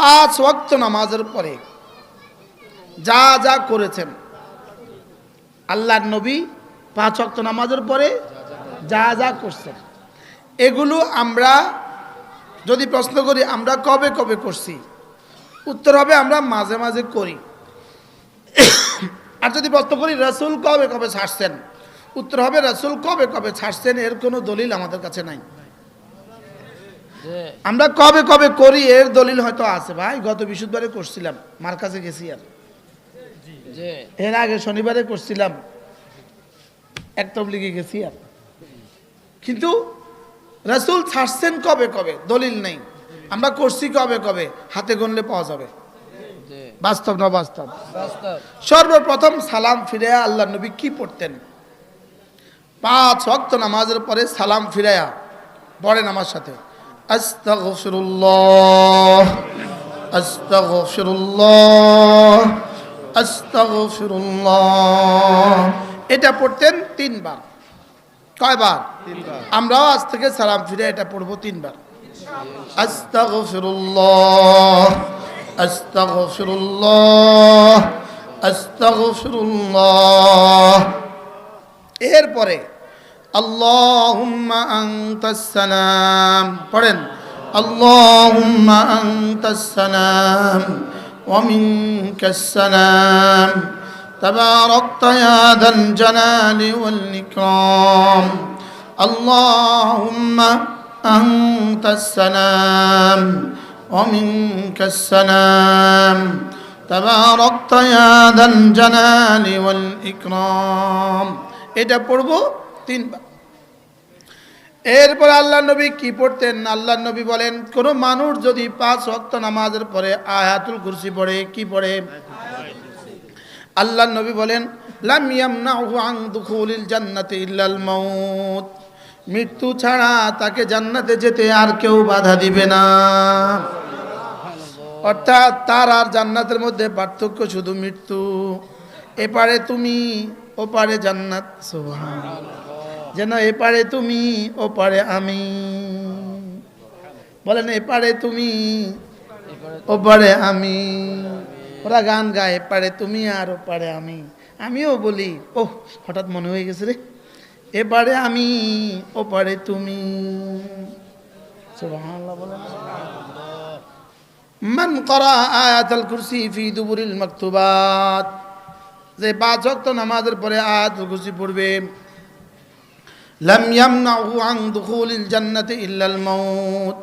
পাঁচ ওয়াক্ত নামাজের পরে যা যা করেছেন, আল্লাহর নবী পাঁচ ওয়াক্ত নামাজের পরে যা যা করছেন, এগুলো আমরা যদি প্রশ্ন করি, আমরা কবে কবে করছি? উত্তর হবে আমরা মাঝে মাঝে করি। আর যদি প্রশ্ন করি, রসুল কবে কবে ছাড়ছেন? উত্তর হবে, রসুল কবে কবে ছাড়ছেন? এর কোনো দলিল আমাদের কাছে নাই। আমরা কবে কবে করি এর দলিল হয়তো আছে ভাই গত বৃহস্পতিবারে করছিলাম মার কাছে গেছি আর এর আগে শনিবারে করছিলাম এক তবলিগে গেছি আর কিন্তু রসুল ছাড়ছেন কবে কবে দলিল নেই। আমরা করছি কবে কবে হাতে গণলে পাওয়া যাবে। বাস্তব না বাস্তব। সর্বপ্রথম সালাম ফিরে আল্লাহ নবী কি পড়তেন? পাঁচ ওয়াক্ত নামাজের পরে সালাম ফিরায়া পড়েন আমার সাথে। আস্তাগফিরুল্লাহ আস্তাগফিরুল্লাহ আস্তাগফিরুল্লাহ। এটা পড়তেন তিনবার। কয়বার? আমরাও আজ থেকে সালাম ফিরে এটা পড়ব তিনবার। আস্তাগফিরুল্লাহ আস্তাগফিরুল্লাহ আস্তাগফিরুল্লাহ। এরপরে আল্লাহুম্মা আনতাস সালাম পড়েন আল্লাহুম্মা আনতাস সালাম ওয়া মিনকাস সালাম تباركت يا ذا الجلال والإكرام اللهم أنت السلام ومنك السلام تباركت يا ذا الجلال والإكرام এটা পড়বো তিনবার এরপর আল্লাহ নবী কি পড়তেন? আল্লাহ নবী বলেন, কোন মানুষ যদি পাঁচ ওয়াক্ত নামাজের পরে আয়াতুল কুরসি পড়ে, কি পড়ে? আল্লাহ নবী বলেন মৃত্যু ছাড়া তাকে জান্নাতে যেতে আর কেউ বাধা দিবে না। অর্থাৎ তার আর জান্নাতের মধ্যে পার্থক্য শুধু মৃত্যু। এপারে তুমি, ওপারে জান্নাত যেন এপারে তুমি, ওপারে আমি। বলেন, এপারে তুমি, ওপারে আমি। ওরা গান গায়, এপারে তুমি আর ওপারে আমি। আমিও বলি ও হঠাৎ মনে হয়ে গেছে রে। এবারে আমি, ওপারে তুমি। মান করা আয়াতুল কুরসি ফি দুবুরিল মাকতুবাত। যে ওয়াক্ত নামাজের পরে আয়াতুল কুরসি পড়বে লাম ইয়ামনাহু আন দুখুলিল জান্নাতি ইল্লাল মাউত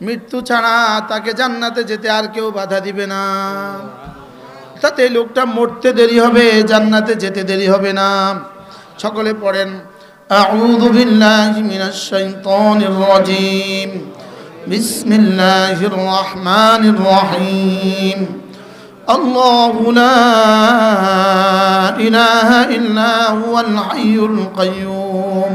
মৃত্যু ছাড়া তাকে জান্নাতে যেতে আর কেউ বাধা দিবে না তাতে লোকটা মরতে দেরি হবে জান্নাতে যেতে দেরি হবে না সকলে পড়েন أعوذ بالله من الشيطان الرجيم بسم الله الرحمن الرحيم الله لا إله إلا هو الحي القيوم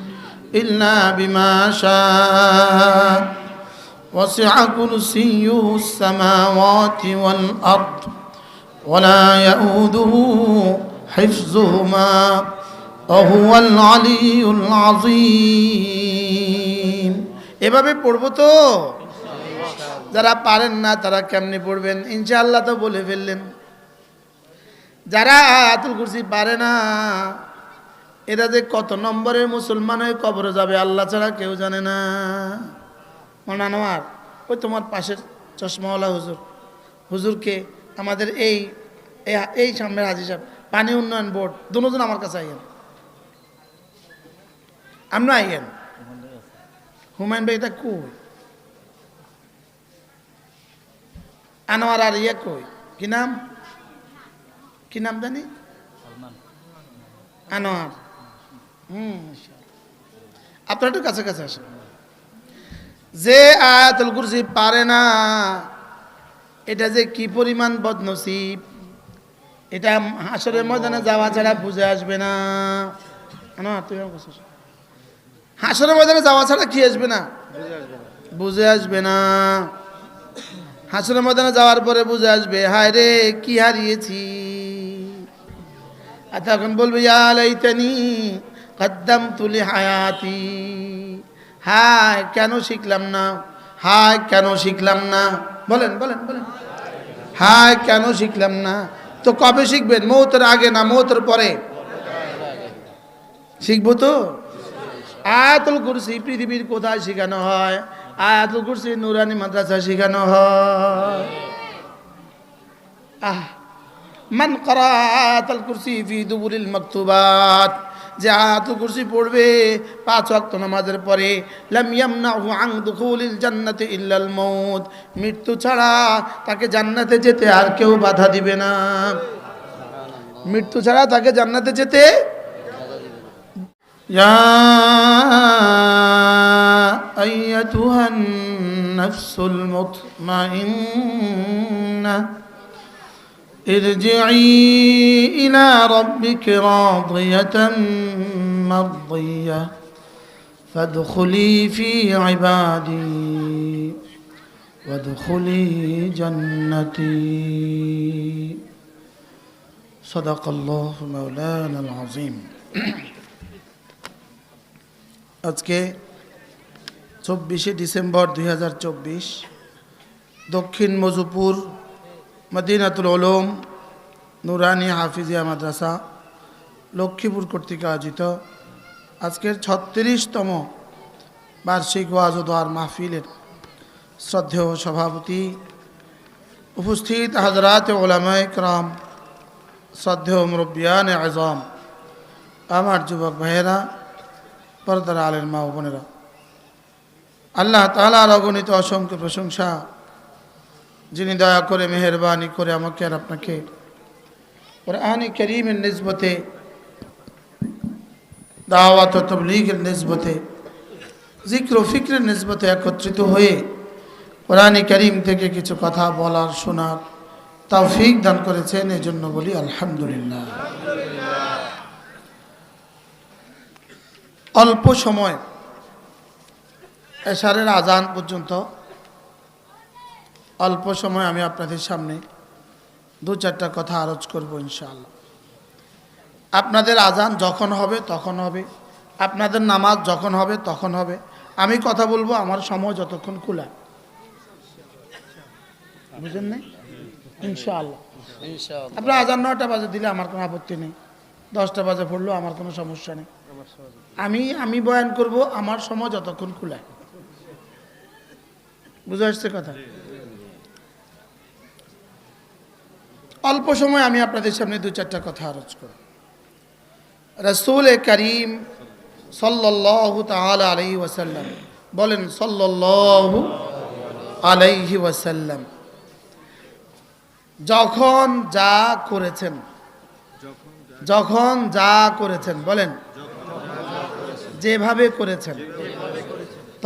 إلا بما شاء وسع كرسيه السماوات والأرض ولا يؤوده حفظهما وهو العلي العظيم এভাবে পড়বো তো যারা পারেন না তারা কেমনি পড়বেন ইনশাআল্লাহ তো বলে ফেললেন যারা আয়াতুল কুরসি পারে না এরা যে কত নম্বরের মুসলমান হয়ে কবরে যাবে, আল্লাহ ছাড়া কেউ জানে না। মনানোয়ার ওই তোমার পাশের চশমাওয়ালা হুজুর। হুজুরকে আমাদের এই, এই- সামনের হাজি সাহেব, পানি উন্নয়ন বোর্ড, দুজন আমার কাছে আইয়েন। আমরা আইয়েন। হুমায়ুন ভাই, এটা কই? আনোয়ার আর ইয়ে কই? কি নাম? কি নাম জানি? আনোয়ার। হুম আপনার একটু কাছে কাছে আসেন। যে আয়াতুল কুরসি পারে না এটা যে কি পরিমাণ বদনসিব? এটা হাসরের ময়দানে যাওয়া ছাড়া বুঝে আসবে না। না তুই হাসরের ময়দানে যাওয়া ছাড়া কি আসবে না? বুঝে আসবে না। হাসরের ময়দানে যাওয়ার পরে বুঝে আসবে হায় রে কি হারিয়েছি। আর তখন বলবে ইয়ালাইতানি কদ্দাম তুলি হায়াতি। হায়, কেন শিখলাম না? হায়, কেন শিখলাম না? বলেন বলেন বলেন। হায়, কেন শিখলাম না? তো কবে শিখবেন? মৌতের আগে না মৌতের পরে? শিখব তো? আয়াতুল কুরসি পৃথিবীর কোথায় শেখানো হয়? আয়াতুল কুরসি নুরানি মাদ্রাসা শেখানো হয়। আহ, মান করা আয়াতুল কুরসি ফি দুবুরিল মাকতুবাত। যে আয়াতুল কুরসি পড়বে পাঁচ ওয়াক্ত নামাজের পরে লাম ইয়ামনাহু আন দুখুলিল জান্নাতি ইল্লাল মউত মৃত্যু ছাড়া তাকে জান্নাতে যেতে আর কেউ বাধা দিবে না মৃত্যু ছাড়া তাকে জান্নাতে যেতে يا أيتها النفس المطمئنة ارجعي إلى ربك راضية مرضية فادخلي في عبادي وادخلي جنتي صدق الله مولانا العظيم আজকে চব্বিশে ডিসেম্বর দুই দক্ষিণ মজুপুর মদিনাতুল ওলম নুরানি হাফিজিয়া মাদ্রাসা, লক্ষ্মীপুর কর্তৃক আয়োজিত আজকের ছত্রিশতম বার্ষিক ওয়াজ দোয়ার মাহফিলের শ্রদ্ধেয় সভাপতি উপস্থিত হাজরাত ওলামায় ক্রাম শ্রদ্ধেয় মুরব্বিয়ান আজম, আমার যুবক ভাইয়েরা, পরদার আলের মা বোনেরা। আল্লাহ তালার অগণিত অসংখ্য প্রশংসা যিনি দয়া করে, মেহরবানি করে আমাকে আর আপনাকে কোরআনি করিমের নিসবতে, দাওয়াত তবলিগের নিসবতে জিক্র ফিক্রের নিসবতে একত্রিত হয়ে কোরআনি করিম থেকে কিছু কথা বলার, শোনার তাও ফিক দান করেছেন। এই জন্য বলি আলহামদুলিল্লাহ। অল্প সময় এশারের আজান পর্যন্ত অল্প সময় আমি আপনাদের সামনে দু চারটা কথা আরজ করব ইনশাআল্লাহ। আপনাদের আজান যখন হবে তখন হবে। আপনাদের নামাজ যখন হবে তখন হবে। আমি কথা বলব আমার সময় যতক্ষণ খোলা। বুঝেন নাই? ইনশাআল্লাহ। আপনার আজান নয়টা বাজে দিলে আমার কোনো আপত্তি নেই। দশটা বাজে পড়লেও আমার কোনো সমস্যা নেই। আমি আমি বয়ান করব আমার সময় যতক্ষণ খোলা। বুঝে আসছে কথা? অল্প সময় আমি আপনাদের সামনে দু চারটা কথা আরজ করব। রসুল করিম সাল্লাহ তাল আলহি ওয়াসাল্লাম বলেন সাল্লাহ আলাইহি ওয়াসাল্লাম, যখন যা করেছেন, যখন যা করেছেন, বলেন, যেভাবে করেছেন,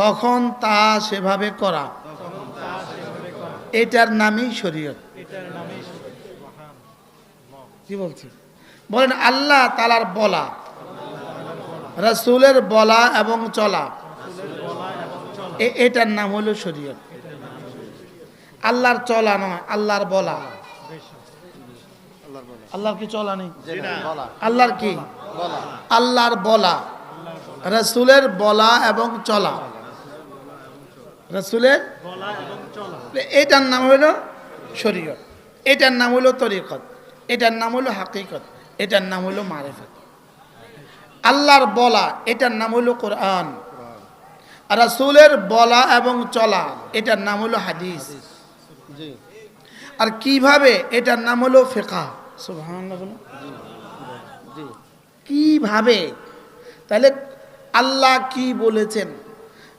তখন তা সেভাবে করা, এটার নামই শরীয়ত। কি বলছি? বলেন আল্লাহ তালার বলা, রসুলের বলা এবং চলা। এটার নাম হলো শরীয়ত। আল্লাহর চলা নয়, আল্লাহর বলা। আল্লাহর কি চলা নেই? আল্লাহর কি? আল্লাহর বলা। রসুলের বলা এবং চলা। রসুলের এটার নাম হলো শরীয়ত। এটার নাম হলো তরিকত। এটার নাম হলো হাকিকত এটার নাম হলো মারেফত। আল্লাহর বলা এটার নাম হলো কোরআন। আর রাসূলের বলা এবং চলা এটার নাম হলো হাদিস। আর কীভাবে? এটার নাম হলো ফেকা। কীভাবে? তাহলে আল্লাহ কি বলেছেন?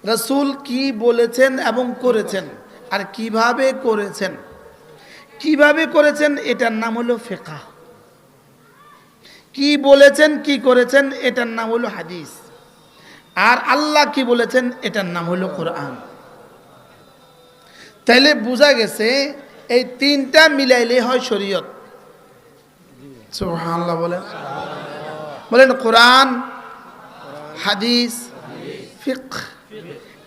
রসুল কি বলেছেন এবং করেছেন? আর কীভাবে করেছেন? কীভাবে করেছেন? এটার নাম হলো ফেকা কি বলেছেন, কি করেছেন, এটার নাম হলো হাদিস। আর আল্লাহ কি বলেছেন, এটার নাম হলো কোরআন। তাইলে বোঝা গেছে, এই তিনটা মিলাইলে হয় শরীয়ত। বলেন। বলেন কোরআন, হাদিস ফিক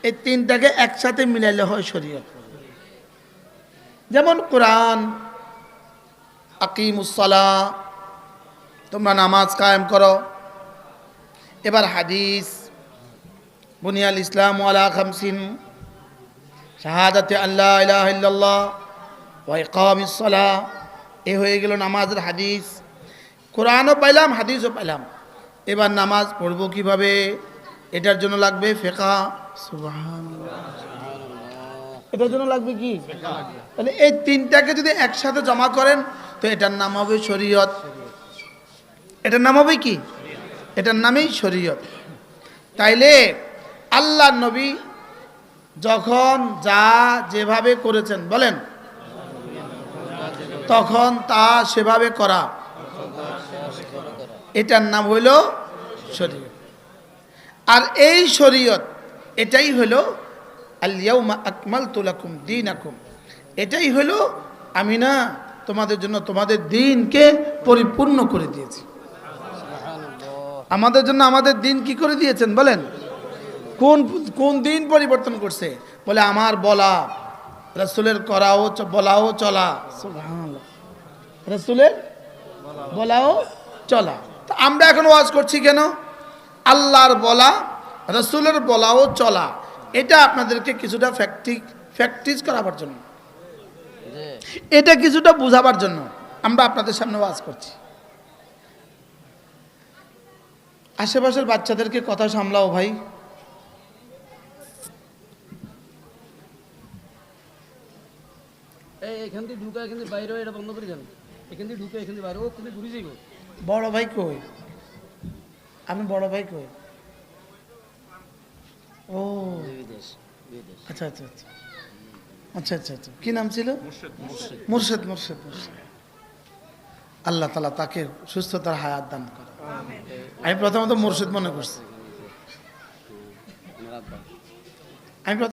এই তিনটাকে একসাথে মিলাইলে হয় শরীয়ত। যেমন কোরআন আকিমুসলা তোমরা নামাজ কায়েম করো। এবার হাদিস, বুনিয়াল ইসলাম আলা খামসিন, শাহাদাতে আল্লাহ ইল্লাল্লাহ ওয়া ইকামিস সালাহ। এ হয়ে গেল নামাজের হাদিস। কোরআনও পাইলাম, হাদিসও পাইলাম। এবার নামাজ পড়ব কীভাবে? এটার জন্য লাগবে ফেকা। সুবহানাল্লাহ। এটার জন্য লাগবে কি? তাহলে এই তিনটাকে যদি একসাথে জমা করেন তো এটার নাম হবে শরীয়ত। এটার নাম হবে কি? এটার নামেই শরীয়ত। তাইলে আল্লাহ নবী যখন যা যেভাবে করেছেন বলেন তখন তা সেভাবে করা। এটার নাম হইল শরীয়ত। আর এই শরীয়ত এটাই হলো আলিয়াউমা আকমাল তুলাকুম দিন আকুম এটাই হলো আমি না তোমাদের জন্য তোমাদের দিনকে পরিপূর্ণ করে দিয়েছি। আমাদের জন্য আমাদের দিন কি করে দিয়েছেন বলেন? কোন কোন দিন পরিবর্তন করছে? বলে আমার বলা রসুলের করাও বলাও চলা। রসুলের বলাও চলা। তো আমরা এখন ওয়াজ করছি কেন? আল্লাহর বলা রসুলের বলাও চলা। এটা আপনাদেরকে কিছুটা ফ্যাক্টিক প্র্যাকটিস করাবার জন্য। এটা কিছুটা বোঝাবার জন্য আমরা আপনাদের সামনে ওয়াজ করছি। আশেপাশের বাচ্চাদেরকে কথা সামলাও ভাই। এখান থেকে ঢুকা এখান থেকে বাইরে এটা বন্ধ করে যান এখান থেকে ঢুকে এখান থেকে বাইরে ও তুমি ঘুরে যাইব। বড় ভাই কই? আমি বড় ভাই কই? ও। বিদেশ বিদেশ আচ্ছা আচ্ছা আচ্ছা। আচ্ছা আচ্ছা আচ্ছা। কি নাম ছিল? মুর্শেদ মুর্শেদ। মুর্শেদ আল্লাহ তালা তাকে সুস্থতার হায়াত দান করে আমি প্রথমত মুর্শেদ মনে করছি। আমি